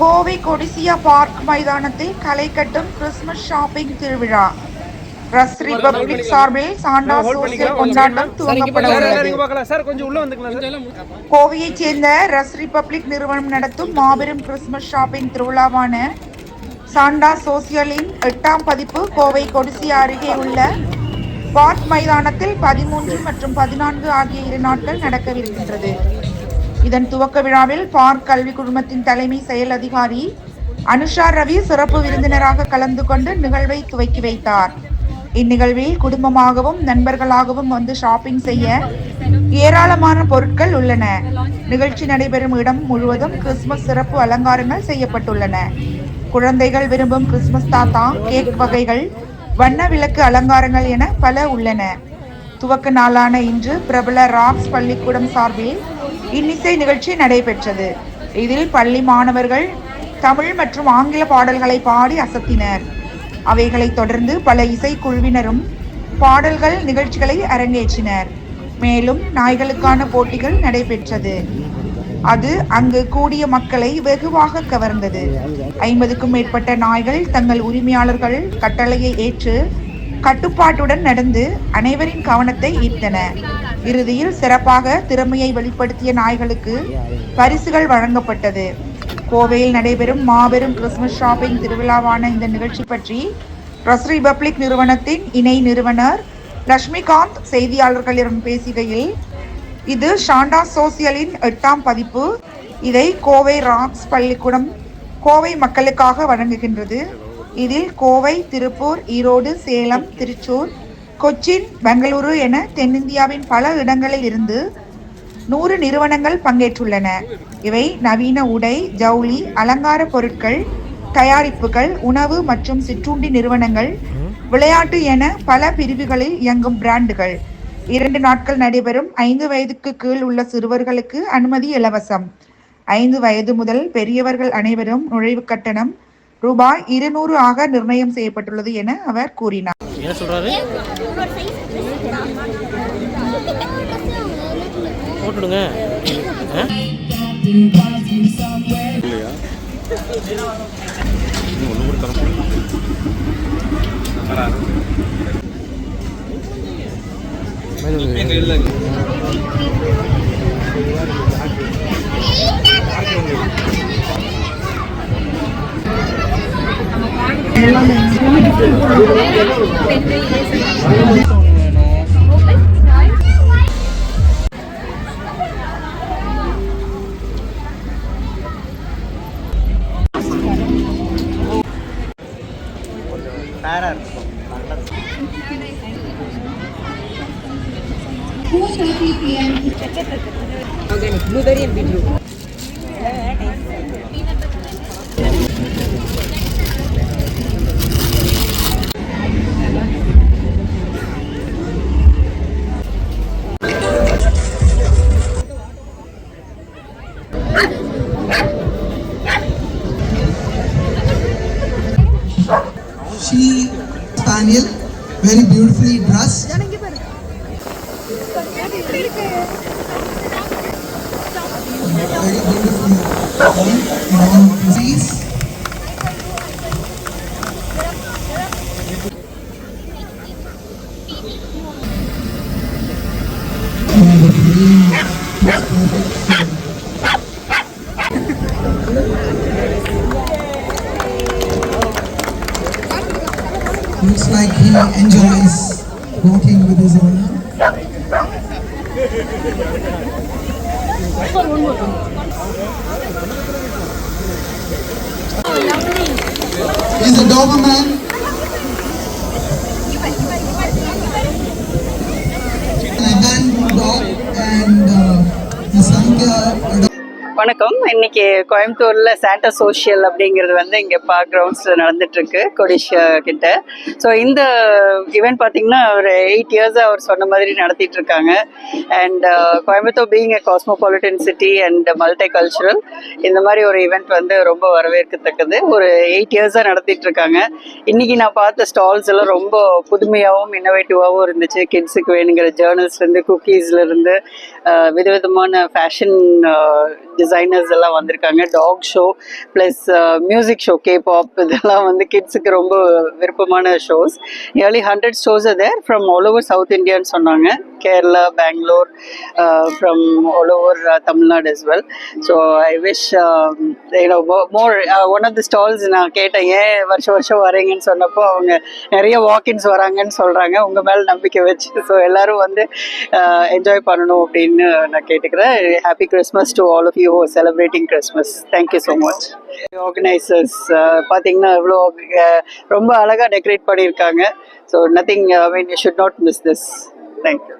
Kovai Codissia park மைதானத்தில் களை கட்டும் கிறிஸ்துமஸ் ஷாப்பிங் திருவிழா. ரஸ் ரிபப்ளிக் சார்பில் சாண்டா சோசியல் கொண்டாட்டம் துவங்கப்பட உள்ளது. கோவையைச் சேர்ந்த ரஸ் ரிபப்ளிக் நிறுவனம் நடத்தும் மாபெரும் கிறிஸ்துமஸ் ஷாப்பிங் திருவிழாவான சாண்டா சோசியலின் எட்டாம் பதிப்பு கோவை கொடிசியா அருகே உள்ள பார்க் மைதானத்தில் பதிமூன்று மற்றும் பதினான்கு ஆகிய இரு நாட்கள் நடக்கவிருக்கின்றது. இதன் துவக்க விழாவில் பார்க் கல்வி குழுமத்தின் தலைமை செயல் அதிகாரி அனுஷா ரவி சிறப்பு விருந்தினராக கலந்து கொண்டு நிகழ்வை துவக்கி வைத்தார். இந்நிகழ்வில் குடும்பமாகவும் நண்பர்களாகவும் வந்து ஷாப்பிங் செய்ய ஏராளமான பொருட்கள் உள்ளன. நிகழ்ச்சி நடைபெறும் இடம் முழுவதும் கிறிஸ்துமஸ் சிறப்பு அலங்காரங்கள் செய்யப்பட்டுள்ளன. குழந்தைகள் விரும்பும் கிறிஸ்துமஸ் தாத்தா கேக் வகைகள் வண்ண விளக்கு அலங்காரங்கள் என பல உள்ளன. துவக்க நாளான இன்று பிரபல ராக்ஸ் பள்ளிக்கூடம் சார்பில் இன்னிசை நிகழ்ச்சி நடைபெற்றது. இதில் பள்ளி மாணவர்கள் தமிழ் மற்றும் ஆங்கில பாடல்களை பாடி அசத்தினர். அவைகளைத் தொடர்ந்து பல இசைக்குழுவினரும் பாடல்கள் நிகழ்ச்சிகளை அரங்கேற்றினர். மேலும் நாய்களுக்கான போட்டிகள் நடைபெற்றது. அது அங்கு கூடிய மக்களை வெகுவாக கவர்ந்தது. ஐம்பதுக்கும் மேற்பட்ட நாய்கள் தங்கள் உரிமையாளர்கள் கட்டளையை ஏற்று கட்டுப்பாட்டுடன் நடந்து அனைவரின் கவனத்தை ஈர்த்தன. இறுதியில் சிறப்பாக திறமையை வெளிப்படுத்திய நாய்களுக்கு பரிசுகள் வழங்கப்பட்டது. கோவையில் நடைபெறும் மாபெரும் கிறிஸ்துமஸ் ஷாப்பிங் திருவிழாவான இந்த நிகழ்ச்சி பற்றி பிரஸ் ரிபப்ளிக் நிறுவனத்தின் இணை நிறுவனர் லட்சுமிகாந்த் செய்தியாளர்களிடம் பேசுகையில் இது ஷாண்டா சோசியலின் எட்டாம் பதிப்பு. இதை கோவை ராக்ஸ் பள்ளிக்கூடம் கோவை மக்களுக்காக வழங்குகின்றது. இதில் கோவை திருப்பூர் ஈரோடு சேலம் திருச்சூர் கொச்சின் பெங்களூரு என தென்னிந்தியாவின் பல இடங்களில் இருந்து நூறு நிறுவனங்கள் பங்கேற்றுள்ளன. இவை நவீன உடை ஜவுளி அலங்கார பொருட்கள் தயாரிப்புகள் உணவு மற்றும் சிற்றுண்டி நிறுவனங்கள் விளையாட்டு என பல பிரிவுகளில் இயங்கும் பிராண்டுகள். இரண்டு நாட்கள் நடைபெறும் ஐந்து வயதுக்கு கீழ் உள்ள சிறுவர்களுக்கு அனுமதி இலவசம். ஐந்து வயது முதல் பெரியவர்கள் அனைவரும் நுழைவு கட்டணம் ரூபாய் இருநூறு ஆக நிர்ணயம் செய்யப்பட்டுள்ளது என அவர் கூறினார். Organic blueberry and beetroot. She spaniel, very beautifully dressed. Very beautifully done disease. And the green was perfect. Looks like he enjoys walking with his owner. He's a Doberman. வணக்கம். இன்னைக்கு கோயம்புத்தூர்ல சாண்டா சோஷியல் அப்படிங்கிறது வந்து இங்க park கிரவுண்ட்ஸ்ல நடந்துட்டு இருக்கு கொடிஷா கிட்ட. So இந்த ஈவெண்ட் பார்த்தீங்கன்னா ஒரு எயிட் இயர்ஸ் அவர் சொன்ன மாதிரி நடத்திட்டு இருக்காங்க and uh, Coimbatore being a cosmopolitan city and multi cultural இந்த மாதிரி ஒரு ஈவெண்ட் வந்து ரொம்ப வரவேற்கத்தக்கது. ஒரு எயிட் இயர்ஸாக நடத்திட்டு இருக்காங்க இன்னைக்கு நான் பார்த்த ஸ்டால்ஸ் எல்லாம் ரொம்ப புதுமையாகவும் இன்னோவேட்டிவாகவும் இருந்துச்சு. கிட்ஸுக்கு வேணுங்கிற ஜேர்னல்ஸ்லேருந்து குக்கீஸ்லேருந்து uh, விதவிதமான ஃபேஷன் டிசைனர்ஸ் எல்லாம் வந்திருக்காங்க. Talk show plus music show K pop இதெல்லாம் வந்து கிட்ஸுக்கு ரொம்ப விருப்பமான shows nearly hundred shows there from all over south இந்தியான்னு சொன்னாங்க. Kerala Bangalore from all over Tamil Nadu as well. So I wish you know more one of the stalls நான் கேட்டேன் ஏன் வருஷம் வருஷம் வரீங்கன்னு சொன்னப்போ அவங்க நிறைய வாக்கின்ஸ் வராங்கன்னு சொல்கிறாங்க உங்கள் மேலே நம்பிக்கை வச்சு. ஸோ எல்லாரும் வந்து uh, என்ஜாய் பண்ணணும் அப்படின்னு நான் கேட்டுக்கிறேன். Happy Christmas to all of you celebrating Christmas thank you so much organisers பார்த்தீங்கன்னா இவ்வளோ ரொம்ப அழகாக டெக்கரேட் பண்ணியிருக்காங்க. So nothing I mean you should not miss this thank you